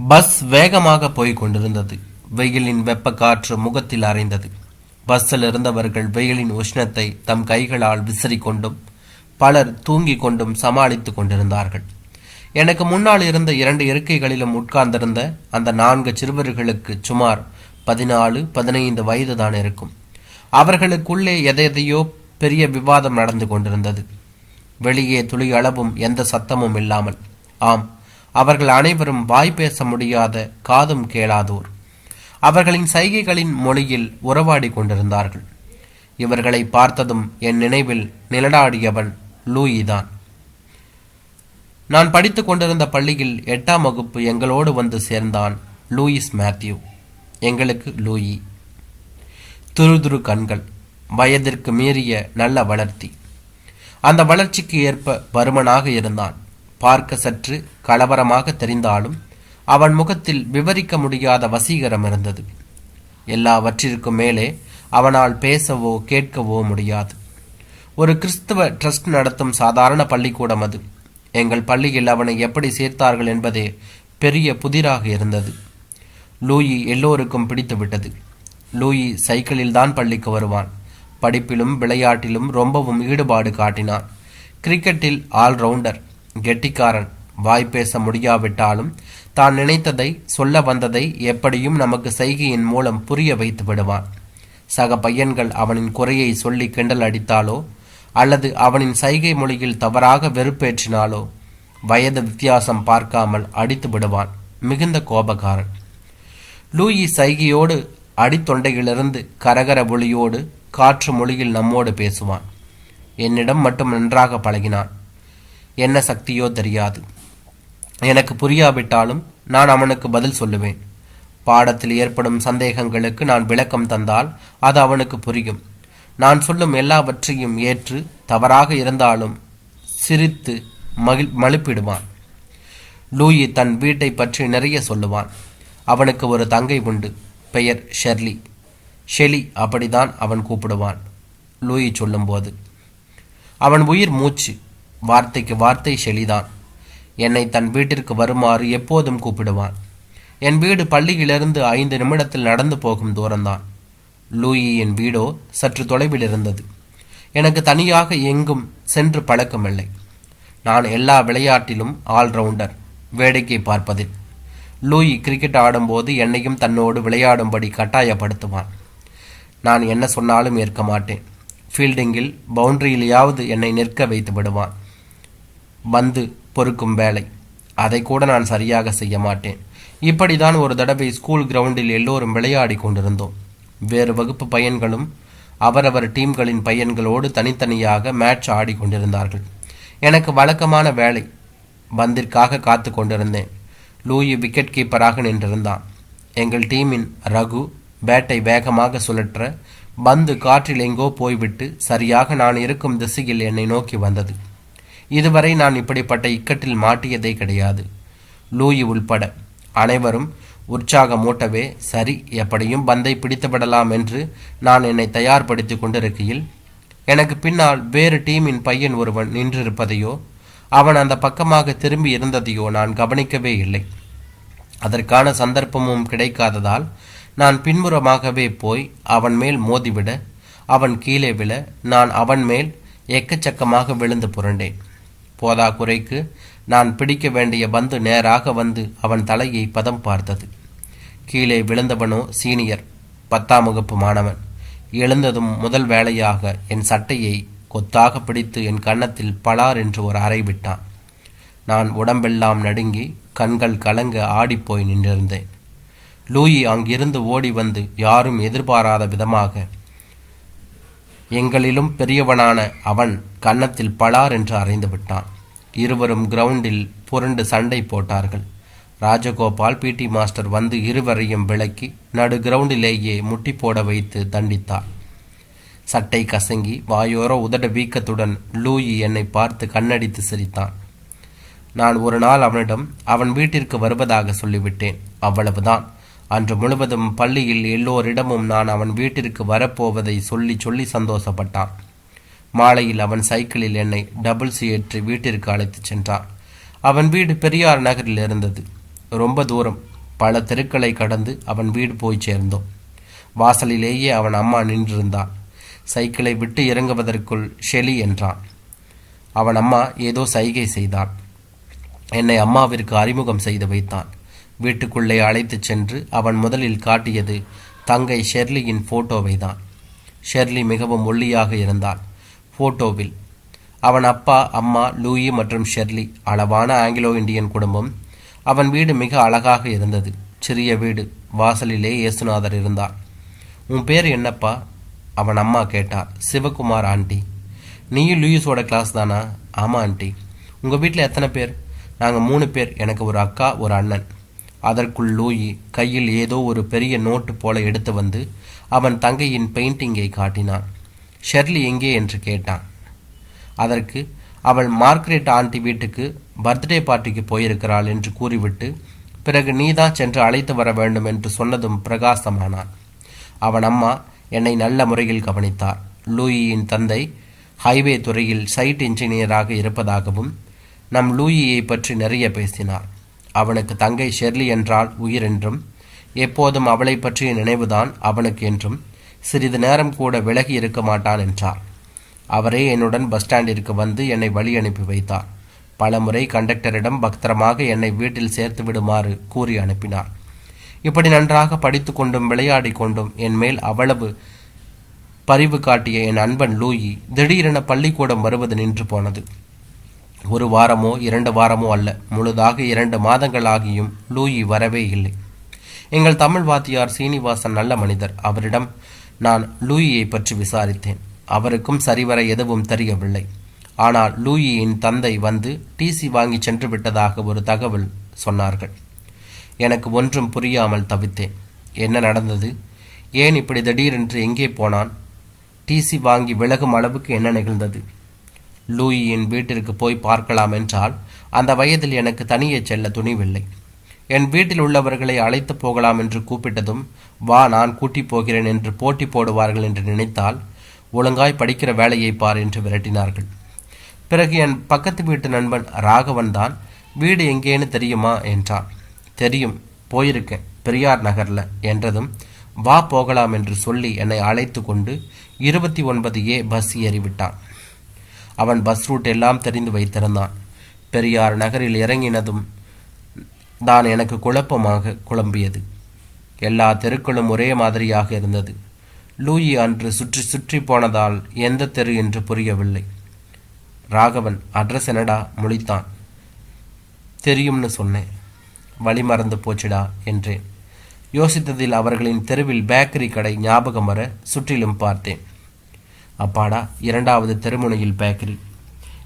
Bus வேகமாக போய்க் கொண்டிருந்தது. வெயிலின் வெப்ப காற்று முகத்தில் அறைந்தது பஸ்ஸில் இருந்தவர்கள் வெயிலின் உஷ்ணத்தை தம் கைகளால் விசிறிக்கொண்டும் பலர் தூங்கிக் கொண்டும் சமாளித்துக் கொண்டிருந்தார்கள். எனக்கு முன்னால் இருந்த இரண்டு இருக்கைகளிலும் உட்கார்ந்திருந்த அந்த நான்கு சிறுவர்களுக்கு சுமார் பதினாலு பதினைந்து வயது தான் இருக்கும். அவர்களுக்குள்ளே எதையதையோ பெரிய விவாதம் நடந்து கொண்டிருந்தது. வெளியே துளி அளவும் எந்த சத்தமும் இல்லாமல் ஆம் அவர்கள் அனைவரும் வாய் பேச முடியாத காதும் கேளாதோர். அவர்களின் சைகைகளின் மொழியில் உறவாடி கொண்டிருந்தார்கள். இவர்களை பார்த்ததும் என் நினைவில் நிலடாடியவன் லூயி தான் நான் படித்துக் கொண்டிருந்த பள்ளியில் எட்டாம் வகுப்பு எங்களோடு வந்து சேர்ந்தான் லூயிஸ் மேத்யூ. எங்களுக்கு லூயி. துருதுரு கண்கள் வயதிற்கு மீறிய நல்ல வளர்த்தி. அந்த வளர்ச்சிக்கு ஏற்ப பருமனாக இருந்தான். பார்க்க சற்று கலவரமாக தெரிந்தாலும் அவன் முகத்தில் விவரிக்க முடியாத வசீகரம் இருந்தது. எல்லாவற்றிற்கும் மேலே அவனால் பேசவோ கேட்கவோ முடியாது. ஒரு கிறிஸ்துவ ட்ரஸ்ட் நடத்தும் சாதாரண பள்ளிக்கூடம் அது. எங்கள் பள்ளியில் அவனை எப்படி சேர்த்தார்கள் என்பதே பெரிய புதிராக இருந்தது. லூயி எல்லோருக்கும் பிடித்து விட்டது. லூயி சைக்கிளில் தான் பள்ளிக்கு வருவான். படிப்பிலும் விளையாட்டிலும் ரொம்பவும் ஈடுபாடு காட்டினான். கிரிக்கெட்டில் ஆல்ரவுண்டர். கெட்டிக்காரன். வாய் பேச முடியாவிட்டாலும் தான் நினைத்ததை சொல்ல வந்ததை எப்படியும் நமக்கு செய்கையின் மூலம் புரிய வைத்து விடுவான். சக பையன்கள் அவனின் குறையை சொல்லி கிண்டல் அடித்தாலோ அல்லது அவனின் சைகை மொழியில் தவறாக வெறுப்பேற்றினாலோ வயது வித்தியாசம் பார்க்காமல் அடித்து விடுவான் மிகுந்த கோபக்காரன். லூயி சைகையோடு அடித்தொண்டையிலிருந்து கரகர ஒளியோடு காற்று மொழியில் நம்மோடு பேசுவான். என்னிடம் மட்டும் நன்றாக பழகினான். என்ன சக்தியோ தெரியாது. எனக்கு புரியாவிட்டாலும் நான் அவனுக்கு பதில் சொல்லுவேன். பாடத்தில் ஏற்படும் சந்தேகங்களுக்கு நான் விளக்கம் தந்தால் அது அவனுக்கு புரியும். நான் சொல்லும் எல்லாவற்றையும் ஏற்று தவறாக இருந்தாலும் சிரித்து மகிழ் மழுப்பிடுவான். லூயி தன் வீட்டை பற்றி நிறைய சொல்லுவான். அவனுக்கு ஒரு தங்கை உண்டு. பெயர் ஷெர்லி. ஷெலி அப்படிதான் அவன் கூப்பிடுவான். லூயி சொல்லும்போது. அவன் உயிர் மூச்சு. வார்த்தைக்கு வார்த்தை ஷெலிதான் என்னை தன் வீட்டிற்கு வருமாறு எப்போதும் கூப்பிடுவான். என் வீடு பள்ளியிலிருந்து ஐந்து நிமிடத்தில் நடந்து போகும் தூரம்தான். லூயி என் வீடோ சற்று தொலைவில் இருந்தது. எனக்கு தனியாக எங்கும் சென்று பழக்கமில்லை. நான் எல்லா விளையாட்டிலும் ஆல்ரவுண்டர் வேடிக்கை பார்ப்பதில். லூயி கிரிக்கெட் ஆடும்போது என்னையும் தன்னோடு விளையாடும்படி கட்டாயப்படுத்துவான். நான் என்ன சொன்னாலும் ஏற்க மாட்டேன். ஃபீல்டிங்கில் பவுண்டரியிலேயாவது என்னை நிற்க வைத்து விடுவான். பந்து பொறுக்கும் வேலை. அதை கூட நான் சரியாக செய்ய மாட்டேன். இப்படிதான் ஒரு தடவை ஸ்கூல் கிரவுண்டில் எல்லோரும் விளையாடி கொண்டிருந்தோம். வேறு வகுப்பு பையன்களும் அவரவர் டீம்களின் பையன்களோடு தனித்தனியாக மேட்ச் ஆடி கொண்டிருந்தார்கள். எனக்கு வழக்கமான வேலை பந்திற்காக காத்து கொண்டிருந்தேன். லூயி விக்கெட் கீப்பராக நின்றிருந்தான். எங்கள் டீமின் ரகு பேட்டை வேகமாக சுழற்ற பந்து காற்றில் எங்கோ போய்விட்டு சரியாக நான் இருக்கும் திசையில் என்னை நோக்கி வந்தது. இதுவரை நான் இப்படிப்பட்ட இக்கட்டில் மாட்டியதே கிடையாது. லூயி உள்பட அனைவரும் உற்சாகமூட்டவே சரி எப்படியும் பந்தை பிடித்துவிடலாம் என்று நான் என்னை தயார்படுத்தி கொண்டிருக்கையில் எனக்கு பின்னால் வேறு டீமின் பையன் ஒருவன் நின்றிருப்பதையோ அவன் அந்த பக்கமாக திரும்பி இருந்ததையோ நான் கவனிக்கவே இல்லை. அதற்கான சந்தர்ப்பமும் கிடைக்காததால் நான் பின்புறமாகவே போய் அவன் மேல் மோதிவிட அவன் கீழே விழ நான் அவன் மேல் எக்கச்சக்கமாக விழுந்து புரண்டேன். போதா குறைக்கு நான் பிடிக்க வேண்டிய பந்து நேராக வந்து அவன் தலையை பதம் பார்த்தது. கீழே விழுந்தவனோ சீனியர் பத்தாம் வகுப்பு மாணவன். எழுந்ததும் முதல் வேளையாக என் சட்டையை கொத்தாக பிடித்து என் கன்னத்தில் பலார் என்று ஒரு அறை விட்டான். நான் உடம்பெல்லாம் நடுங்கி கண்கள் கலங்க ஆடிப்போய் நின்றிருந்தேன். லூயி அங்கிருந்து ஓடி வந்து யாரும் எதிர்பாராத விதமாக எங்களிலும் பெரியவனான அவன் கன்னத்தில் பலார் என்று அறைந்து விட்டான். இருவரும் கிரவுண்டில் புரண்டு சண்டை போட்டார்கள். ராஜகோபால் பிடி மாஸ்டர் வந்து இருவரையும் விளக்கி நடு கிரவுண்டிலேயே முட்டி போட வைத்து தண்டித்தார். சட்டை கசங்கி வாயோர உதட வீக்கத்துடன் லூயி என்னை பார்த்து கண்ணடித்து சிரித்தான். நான் ஒரு நாள் அவனிடம் அவன் வீட்டிற்கு வருவதாக சொல்லிவிட்டேன். அவ்வளவுதான். அன்று முழுவதும் பள்ளியில் எல்லோரிடமும் நான் அவன் வீட்டிற்கு வரப்போவதை சொல்லி சொல்லி சந்தோஷப்பட்டான். மாலையில் அவன் சைக்கிளில் என்னை டபுள்ஸ் ஏற்றி வீட்டிற்கு அழைத்துச் சென்றான். அவன் வீடு பெரியார் நகரில் இருந்தது. ரொம்ப தூரம். பல தெருக்களை கடந்து அவன் வீடு போய் சேர்ந்தோம். வாசலிலேயே அவன் அம்மா நின்றிருந்தாள் சைக்கிளை விட்டு இறங்குவதற்குள் ஷெலி என்றான். அவன் அம்மா ஏதோ சைகை செய்தாள். என்னை அம்மாவிற்கு அறிமுகம் செய்து வைத்தான். வீட்டுக்குள்ளே அழைத்துச் சென்று அவன் முதலில் காட்டியது தங்கை ஷெர்லியின் போட்டோவை தான் ஷெர்லி மிகவும் ஒல்லியாக இருந்தாள். போட்டோவில். அவன் அப்பா அம்மா லூயி மற்றும் ஷெர்லி அளவான ஆங்கிலோ இந்தியன் குடும்பம். அவன் வீடு மிக அழகாக இருந்தது. சிறிய வீடு. வாசலிலே இயேசுநாதர் இருந்தார். உன் பேர் என்னப்பா? அவன் அம்மா கேட்டார். சிவகுமார் ஆண்டி. நீயும் லூயிஸோட கிளாஸ் தானா? ஆமாம் ஆண்டி. உங்கள் வீட்டில் எத்தனை பேர்? நாங்கள் மூணு பேர். எனக்கு ஒரு அக்கா ஒரு அண்ணன். அதற்குள் லூயி கையில் ஏதோ ஒரு பெரிய நோட்டு போல எடுத்து வந்து அவன் தங்கையின் பெயிண்டிங்கை காட்டினான். ஷெர்லி எங்கே என்று கேட்டான். அதற்கு அவள் மார்க்ரெட் ஆண்டி வீட்டுக்கு பர்த்டே பார்ட்டிக்கு போயிருக்கிறாள் என்று கூறிவிட்டு பிறகு நீதான் சென்று அழைத்து வர வேண்டும் என்று சொன்னதும் பிரகாசமானான். அவன் அம்மா என்னை நல்ல முறையில் கவனித்தார். லூயியின் தந்தை ஹைவே துறையில் சைட் இன்ஜினியராக இருப்பதாகவும் நம் லூயியை பற்றி நிறைய பேசினார். அவனுக்கு தங்கை ஷெர்லி என்றால் உயிர் என்றும் எப்போதும் அவளை பற்றிய நினைவுதான் அவனுக்கு என்றும் சிறிது நேரம் கூட விலகி இருக்க மாட்டான் என்றார். அவரே என்னுடன் பஸ் ஸ்டாண்டிற்கு வந்து என்னை வழி அனுப்பி வைத்தார். பலமுறை கண்டக்டரிடம் பக்தரமாக என்னை வீட்டில் சேர்த்து விடுமாறு கூறி அனுப்பினார். இப்படி நன்றாக படித்து கொண்டும் விளையாடி கொண்டும் என் மேல் அவ்வளவு பரிவு காட்டிய என் அன்பன் லூயி திடீரென பள்ளிக்கூடம் வருவது நின்று போனது. ஒரு வாரமோ இரண்டு வாரமோ அல்ல முழுதாக இரண்டு மாதங்கள் ஆகியும் லூயி வரவே இல்லை. எங்கள் தமிழ் வாத்தியார் சீனிவாசன் நல்ல மனிதர். அவரிடம் நான் லூயியை பற்றி விசாரித்தேன். அவருக்கும் சரிவர எதுவும் தெரியவில்லை. ஆனால் லூயியின் தந்தை வந்து டிசி வாங்கி சென்று விட்டதாக ஒரு தகவல் சொன்னார்கள். எனக்கு ஒன்றும் புரியாமல் தவித்தேன். என்ன நடந்தது? ஏன் இப்படி திடீரென்று எங்கே போனான்? டிசி வாங்கி விலகும் அளவுக்கு என்ன நிகழ்ந்தது? லூயியின் வீட்டிற்கு போய் பார்க்கலாம் என்றால் அந்த வயதில் எனக்கு தனியே செல்ல துணிவில்லை. என் வீட்டில் உள்ளவர்களை அழைத்து போகலாம் என்று கூப்பிட்டதும் வா நான் கூட்டி போகிறேன் என்று போட்டி போடுவார்கள் என்று நினைத்தால் ஒழுங்காய் படிக்கிற வேலையை பார் என்று விரட்டினார்கள். பிறகு என் பக்கத்து வீட்டு நண்பன் ராகவன் தான் வீடு எங்கேன்னு தெரியுமா? என்றான். தெரியும் போயிருக்கேன் பெரியார் நகரில் என்றதும் வா போகலாம் என்று சொல்லி என்னை அழைத்து கொண்டு இருபத்தி ஒன்பது ஏ பஸ் ஏறிவிட்டான். அவன் பஸ் ரூட் எல்லாம் தெரிந்து வைத்திருந்தான். பெரியார் நகரில் இறங்கினதும் தான் எனக்கு குழப்பமாக குழம்பியது. எல்லா தெருக்களும் ஒரே மாதிரியாக இருந்தது. லூயி அன்று சுற்றி சுற்றி போனதால் எந்த தெரு என்று புரியவில்லை. ராகவன் அட்ரஸ் என்னடா? முழித்தான். தெரியும்னு சொன்னேன். வழி மறந்து போச்சுடா என்றேன். யோசித்ததில் அவர்களின் தெருவில் பேக்கரி கடை ஞாபகம் வர சுற்றிலும் பார்த்தேன். அப்பாடா இரண்டாவது தெருமுனையில் பேக்கரி.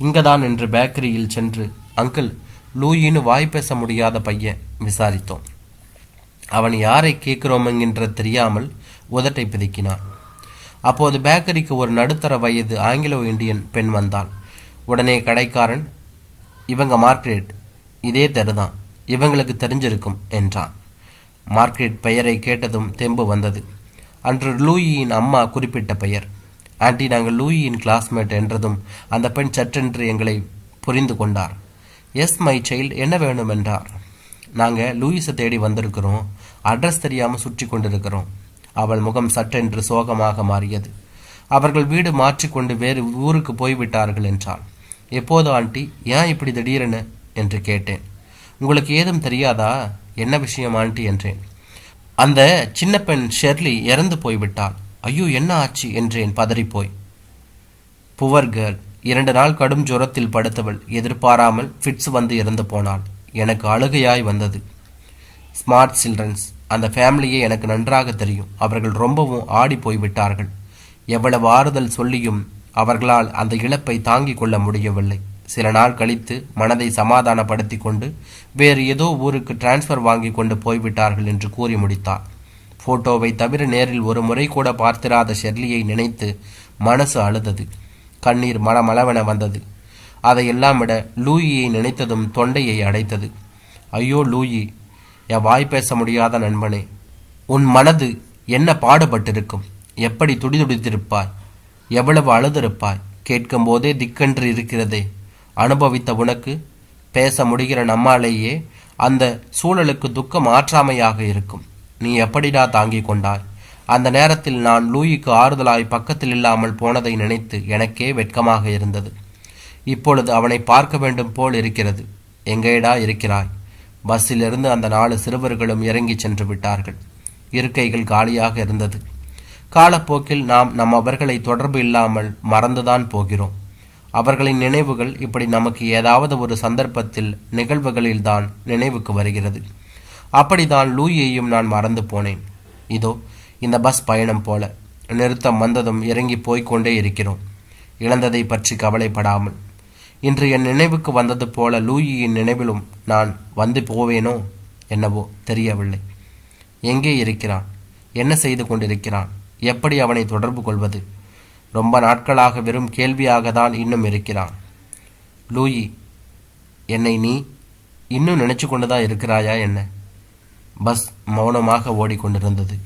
இங்கதான். என்று பேக்கரியில் சென்று அங்கிள் லூயின்னு வாய் பேச முடியாத பையன் விசாரித்தோம். அவன் யாரை கேட்குறோமங்கின்ற தெரியாமல் உதட்டை பிதுக்கினான். அப்போது பேக்கரிக்கு ஒரு நடுத்தர வயது ஆங்கிலோ இந்தியன் பெண் வந்தாள். உடனே கடைக்காரன் இவங்க மார்க்ரெட் இதே தெருதான் இவங்களுக்கு தெரிஞ்சிருக்கும் என்றான். மார்க்ரெட் பெயரை கேட்டதும் தெம்பு வந்தது. அன்று லூயியின் அம்மா குறிப்பிட்ட பெயர். ஆண்டி நாங்கள் லூயியின் கிளாஸ்மேட் என்றதும் அந்த பெண் சற்றென்று எங்களை புரிந்து கொண்டார். எஸ் மை சைல்டு என்ன வேணும் என்றார் நாங்கள் லூயிஸை தேடி வந்திருக்கிறோம். அட்ரஸ் தெரியாமல் சுற்றி கொண்டிருக்கிறோம். அவள் முகம் சற்றென்று சோகமாக மாறியது. அவர்கள் வீடு மாற்றிக்கொண்டு வேறு ஊருக்கு போய்விட்டார்கள் என்றாள். எப்போது ஆண்டி? ஏன் இப்படி திடீரென? என்று கேட்டேன். உங்களுக்கு ஏதும் தெரியாதா? என்ன விஷயம் ஆண்டி? என்றேன். அந்த சின்ன பெண் ஷெர்லி இறந்து போய்விட்டாள். ஐயோ என்ன ஆச்சு? என்றேன் பதறிப்போய். புவர் கேர்ள் இரண்டு நாள் கடும் ஜுரத்தில் படுத்தவள். எதிர்பாராமல் ஃபிட்ஸ் வந்து இறந்து போனாள். எனக்கு அழுகையாய் வந்தது. ஸ்மார்ட் சில்ட்ரன்ஸ் அந்த ஃபேமிலியை எனக்கு நன்றாக தெரியும். அவர்கள் ரொம்பவும் ஆடி போய்விட்டார்கள். எவ்வளவு ஆறுதல் சொல்லியும் அவர்களால் அந்த இழப்பை தாங்கிக் கொள்ள முடியவில்லை. சில நாள் கழித்து மனதை சமாதானப்படுத்தி கொண்டு வேறு ஏதோ ஊருக்கு டிரான்ஸ்ஃபர் வாங்கி கொண்டு போய்விட்டார்கள் என்று கூறி முடித்தார் போட்டோவை தவிர நேரில் ஒரு முறை கூட பார்த்திராத ஷெர்லியை நினைத்து மனசு அழுதது. கண்ணீர் மளமளவென வந்தது. அதையெல்லாம் விட லூயியை நினைத்ததும் தொண்டையை அடைத்தது. ஐயோ லூயி என் வாய் பேச முடியாத நண்பனே உன் மனது என்ன பாடுபட்டிருக்கும்? எப்படி துடிதுடித்திருப்பாய்? எவ்வளவு அழுதிருப்பாய்? கேட்கும் போதே திக்கென்று இருக்கிறதே. அனுபவித்த உனக்கு பேச முடிகிற நம்மாலேயே அந்த சூழலுக்கு துக்கம் ஆற்றாமையாக இருக்கும். நீ எப்படிடா தாங்கிக் கொண்டாய்? அந்த நேரத்தில் நான் லூயிக்கு ஆறுதலாய் பக்கத்தில் இல்லாமல் போனதை நினைத்து எனக்கே வெட்கமாக இருந்தது. இப்பொழுது அவனை பார்க்க வேண்டும் போல் இருக்கிறது. எங்கேடா இருக்கிறாய்? பஸ்ஸிலிருந்து அந்த நாலு சிறுவர்களும் இறங்கிச் சென்று விட்டார்கள். இருக்கைகள் காலியாக இருந்தது. காலப்போக்கில் நாம் நம் அவர்களை தொடர்பு இல்லாமல் மறந்துதான் போகிறோம். அவர்களின் நினைவுகள் இப்படி நமக்கு ஏதாவது ஒரு சந்தர்ப்பத்தில் நிகழ்வுகளில்தான் நினைவுக்கு வருகிறது. அப்படிதான் லூயையும் நான் மறந்து போனேன். இதோ இந்த பஸ் பயணம் போல நிறுத்தம் வந்ததும் இறங்கி போய்கொண்டே இருக்கிறோம். இழந்ததை பற்றி கவலைப்படாமல். இன்று என் நினைவுக்கு வந்தது போல லூயியின் நினைவிலும் நான் வந்து போவேனோ என்னவோ தெரியவில்லை. எங்கே இருக்கிறான்? என்ன செய்து கொண்டிருக்கிறான்? எப்படி அவனை தொடர்பு கொள்வது? ரொம்ப நாட்களாக வெறும் கேள்வியாக தான் இன்னும் இருக்கிறான். லூயி என்னை நீ இன்னும் நினைச்சு கொண்டுதான் இருக்கிறாயா என்ன? பஸ் மௌனமாக ஓடிக்கொண்டிருந்தது.